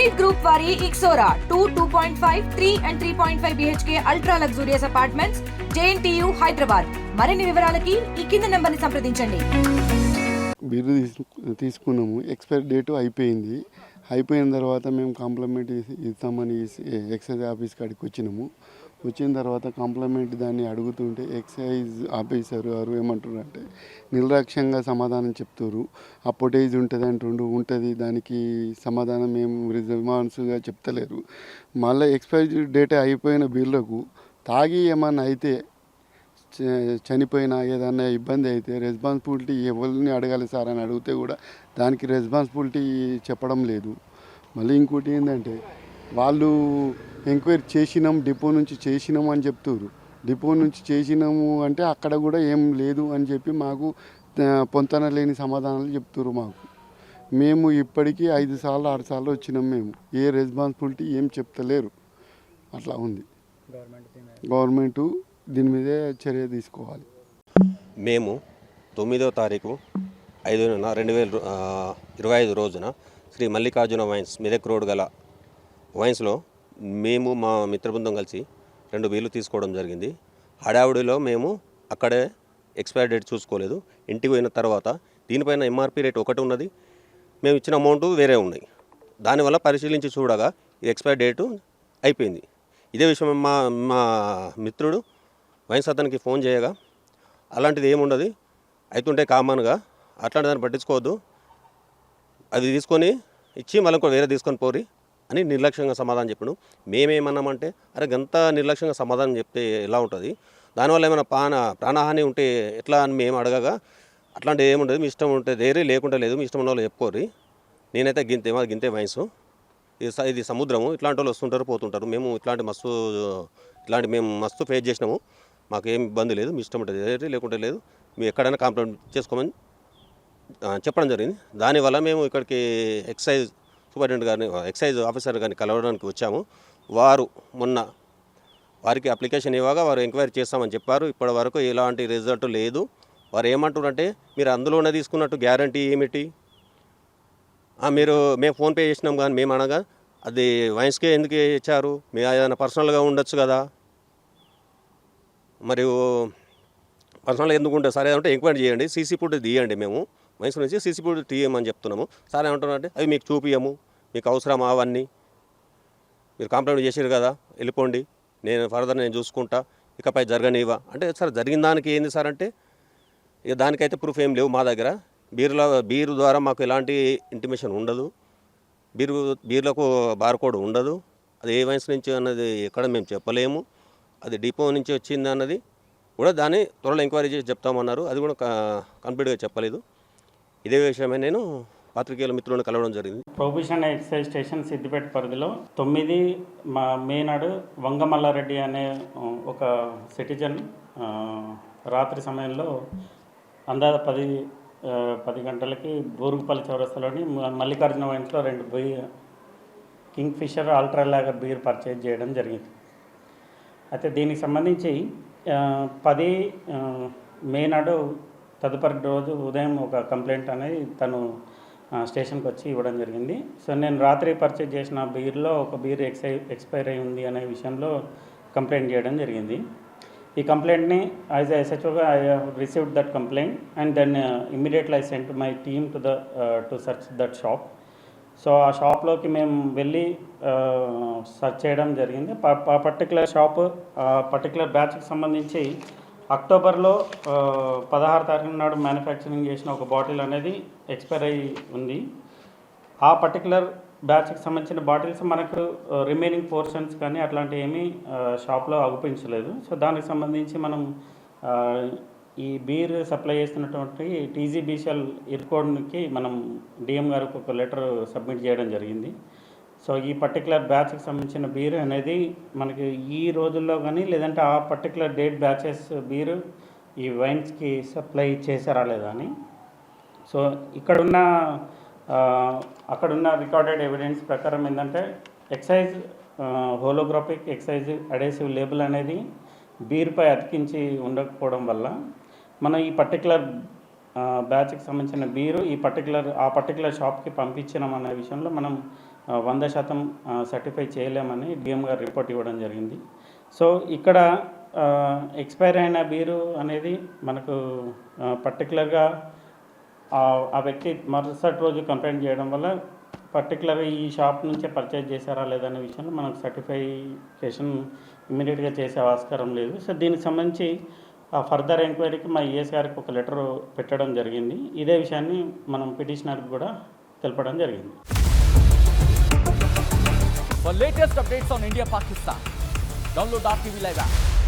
Praneeth group వారి Ixora two two point five three and three point five BHK ultra luxurious apartments JNTU Hyderabad. మరిన్ని వివరాలకి ఈ కింద నెంబర్ని సంప్రదించండి. బిల్లు తీసుకున్నాము. ఎక్స్పైరీ డేట్ అయిపోయింది. అయిపోయిన తర్వాత మేము కాంప్లిమెంట్ ఇస్తామని ఎక్సైజ్ ఆఫీస్ కాడికి వచ్చినాము. వచ్చిన తర్వాత కాంప్లిమెంట్ దాన్ని అడుగుతుంటే ఎక్సైజ్ ఆఫీసర్ గారు ఏమంటారు అంటే నిర్లక్ష్యంగా సమాధానం చెప్తారు అప్పటేజ్ ఉంటుంది అంటుండు. ఉంటుంది. దానికి సమాధానం ఏం రిజమాన్స్గా చెప్తలేరు. మళ్ళీ ఎక్స్పైరీ డేట్ అయిపోయిన బిల్లుకు తాగి ఏమన్నా అయితే చ- చనిపోయినా ఏదన్నా ఇబ్బంది అయితే రెస్పాన్సిబిలిటీ ఎవరిని అడగాలి సార్ అని అడిగితే కూడా దానికి రెస్పాన్సిబిలిటీ చెప్పడం లేదు. మళ్ళీ ఇంకోటి ఏంటంటే వాళ్ళు ఎంక్వైరీ చేసినాం డిపో నుంచి చేసినాం అని చెప్తున్నారు డిపో నుంచి చేసినాము అంటే అక్కడ కూడా ఏం లేదు అని చెప్పి మాకు పొంతన లేని సమాధానాలు చెప్తారు మాకు. మేము ఇప్పటికీ ఐదు సార్లు ఆరు సార్లు వచ్చినాం మేము. ఏ రెస్పాన్సిబిలిటీ ఏం చెప్తలేరు. అట్లా ఉంది. గవర్నమెంట్ దీని మీదే చర్య తీసుకోవాలి. మేము తొమ్మిదో తారీఖు ఐదు రెండు వేల ఇరవై ఐదు రోజున శ్రీ మల్లికార్జున వైన్స్ మెదక్ రోడ్ గల వైన్స్లో మేము మా మిత్రబృందం కలిసి రెండు వీలు తీసుకోవడం జరిగింది. హడావుడిలో మేము అక్కడే ఎక్స్పైర్ డేట్ చూసుకోలేదు. ఇంటికి పోయిన తర్వాత దీనిపైన ఎంఆర్పి రేట్ ఒకటి ఉన్నది. మేము ఇచ్చిన అమౌంట్ వేరే ఉన్నాయి. దానివల్ల పరిశీలించి చూడగా ఇది ఎక్స్పైరీ డేటు అయిపోయింది. ఇదే విషయం మా మా మిత్రుడు వైన్స్ అతనికి ఫోన్ చేయగా అలాంటిది ఏముండదు అవుతుంటే కామన్గా. అట్లాంటి దాన్ని పట్టించుకోవద్దు. అది తీసుకొని ఇచ్చి మళ్ళీ ఇంకో వేరే తీసుకొని పోరి. అని నిర్లక్ష్యంగా సమాధానం చెప్పాడు. మేమేమన్నామంటే అరే గంత నిర్లక్ష్యంగా సమాధానం చెప్తే ఎలా ఉంటుంది? దానివల్ల ఏమైనా ప్రాణ ప్రాణహాని ఉంటే ఎట్లా అని మేము అడగగా అట్లాంటిది ఏముండదు మీ ఇష్టం ఉంటే దేరే లేకుంటే లేదు మీ ఇష్టం ఉన్న వాళ్ళు చెప్పుకోరి నేనైతే గింతే మా గింతే వయసు ఇది స- ఇది సముద్రము ఇట్లాంటి వాళ్ళు వస్తుంటారు పోతుంటారు. మేము ఇట్లాంటి మస్తు ఇట్లాంటి మేము మస్తు ఫేస్ చేసినాము. మాకు ఏం ఇబ్బంది లేదు మీ ఇష్టం ఉంటుంది ఏది లేకుంటే లేదు. మీరు ఎక్కడైనా కాంప్లైంట్ చేసుకోమని చెప్పడం జరిగింది. దానివల్ల మేము ఇక్కడికి ఎక్సైజ్ సూపరింటెండెంట్ గారిని ఎక్సైజ్ ఆఫీసర్ గారిని కలవడానికి వచ్చాము. వారు మొన్న వారికి అప్లికేషన్ ఇవ్వగా వారు ఎంక్వైరీ చేస్తామని చెప్పారు. ఇప్పటి వరకు ఎలాంటి రిజల్ట్ లేదు. వారు ఏమంటున్నారంటే మీరు అందులోనే తీసుకున్నట్టు గ్యారంటీ ఏమిటి? మీరు మేము ఫోన్పే చేసినాం కానీ మేము అనగా అది వైన్స్కే ఎందుకు ఇచ్చారు? మీ ఏదైనా పర్సనల్గా ఉండొచ్చు కదా. మరియు పర్సనల్గా ఎందుకు ఉంటుంది సరే అంటే ఎంక్వైరీ చేయండి సీసీ ఫుడ్ తీయండి మేము. మైసూర్ నుంచి సీసీ టీఎం తీయమని చెప్తున్నాము. సార్ ఏమంటున్నారంటే అవి మీకు చూపియము మీకు అవసరమా అవన్నీ. మీరు కంప్లైంట్ చేసారు కదా వెళ్ళిపోండి. నేను ఫర్దర్ నేను చూసుకుంటా ఇకపై జరగనివా అంటే సార్ జరిగిన దానికి ఏంది సార్ అంటే ఇక దానికైతే ప్రూఫ్ ఏం లేవు మా దగ్గర. బీరులో బీరు ద్వారా మాకు ఎలాంటి ఇంటిమేషన్ ఉండదు. బీరు బీర్లకు బార్కోడ్ ఉండదు. అది ఏ వయసు నుంచి అన్నది ఎక్కడ మేము చెప్పలేము. అది డిపో నుంచి వచ్చింది అన్నది కూడా దాన్ని త్వరలో ఎంక్వైరీ చేసి చెప్తామన్నారు. అది కూడా కంప్లీట్గా చెప్పలేదు. ఇదే విషయమే నేను పాత్రికేయుల మిత్రులను కలవడం జరిగింది. ప్రొబిషన్ ఎక్సైజ్ స్టేషన్ సిద్దిపేట పరిధిలో తొమ్మిది మా మేనాడు వంగమల్లారెడ్డి అనే ఒక సిటిజన్ రాత్రి సమయంలో అందాజ పది పది గంటలకి బోరుగుపల్లి చౌరస్తాలోని మల్లికార్జున వైన్స్లో రెండు బియ్య Kingfisher ultra lager beer purchase చేయడం జరిగింది. అయితే దీనికి సంబంధించి పది మే నాడు తదుపరి రోజు ఉదయం ఒక కంప్లైంట్ అనేది తను స్టేషన్కి వచ్చి ఇవ్వడం జరిగింది. సో నేను రాత్రి పర్చేజ్ చేసిన బీర్లో ఒక బీర్ ఎక్సై ఎక్స్పైర్ అయి ఉంది అనే విషయంలో కంప్లైంట్ చేయడం జరిగింది. ఈ కంప్లైంట్ని as ఎస్హెచ్ఓగా I received that complaint and then immediately I sent my team to the to search that shop. So ఆ షాప్లోకి మేము వెళ్ళి సర్చ్ చేయడం జరిగింది. ప- ఆ పర్టికులర్ షాప్ పర్టికులర్ బ్యాచ్కి సంబంధించి అక్టోబర్లో పదహారు తారీఖు నాడు మ్యానుఫ్యాక్చరింగ్ చేసిన ఒక బాటిల్ అనేది ఎక్స్పైర్ అయి ఉంది. ఆ పర్టికులర్ బ్యాచ్కి సంబంధించిన బాటిల్స్ మనకు రిమైనింగ్ పోర్షన్స్ కానీ అట్లాంటివి ఏమీ షాప్లో అగుపించలేదు. సో దానికి సంబంధించి మనం ఈ బీర్ సప్లై చేస్తున్నటువంటి టీజీబీసీఎల్ ఇర్కోడ్కి మనం డిఎం గారికి ఒక లెటర్ సబ్మిట్ చేయడం జరిగింది. సో ఈ పర్టికులర్ బ్యాచ్కి సంబంధించిన బీర్ అనేది మనకి ఈ రోజుల్లో కానీ లేదంటే ఆ పర్టికులర్ డేట్ బ్యాచెస్ బీరు ఈ వైన్స్కి సప్లై చేశారా లేదా అని. సో ఇక్కడున్న అక్కడున్న రికార్డెడ్ ఎవిడెన్స్ ప్రకారం ఏంటంటే excise holographic excise adhesive label అనేది బీర్పై అతికించి ఉండకపోవడం వల్ల మనం ఈ పర్టికులర్ బ్యాచ్కి సంబంధించిన బీరు ఈ పర్టికులర్ ఆ పర్టికులర్ షాప్కి పంపించినాం అనే విషయంలో మనం వంద శాతం సర్టిఫై చేయలేమని డిఎం గారు రిపోర్ట్ ఇవ్వడం జరిగింది. సో ఇక్కడ ఎక్స్పైర్ అయిన బీరు అనేది మనకు పర్టికులర్గా ఆ వ్యక్తి మరుసటి రోజు కంప్లైంట్ చేయడం వల్ల పర్టికులర్గా ఈ షాప్ నుంచే పర్చేజ్ చేశారా లేదనే విషయంలో మనకు సర్టిఫికేషన్ ఇమీడియట్గా చేసే ఆస్కారం లేదు. సో దీనికి సంబంధించి ఆ ఫర్దర్ ఎంక్వైరీకి మా ఈఎస్ గారికి ఒక లెటర్ పెట్టడం జరిగింది. ఇదే విషయాన్ని మనం పిటిషనర్కి కూడా తెలపడం జరిగింది. For latest updates on India Pakistan, download our TV Live app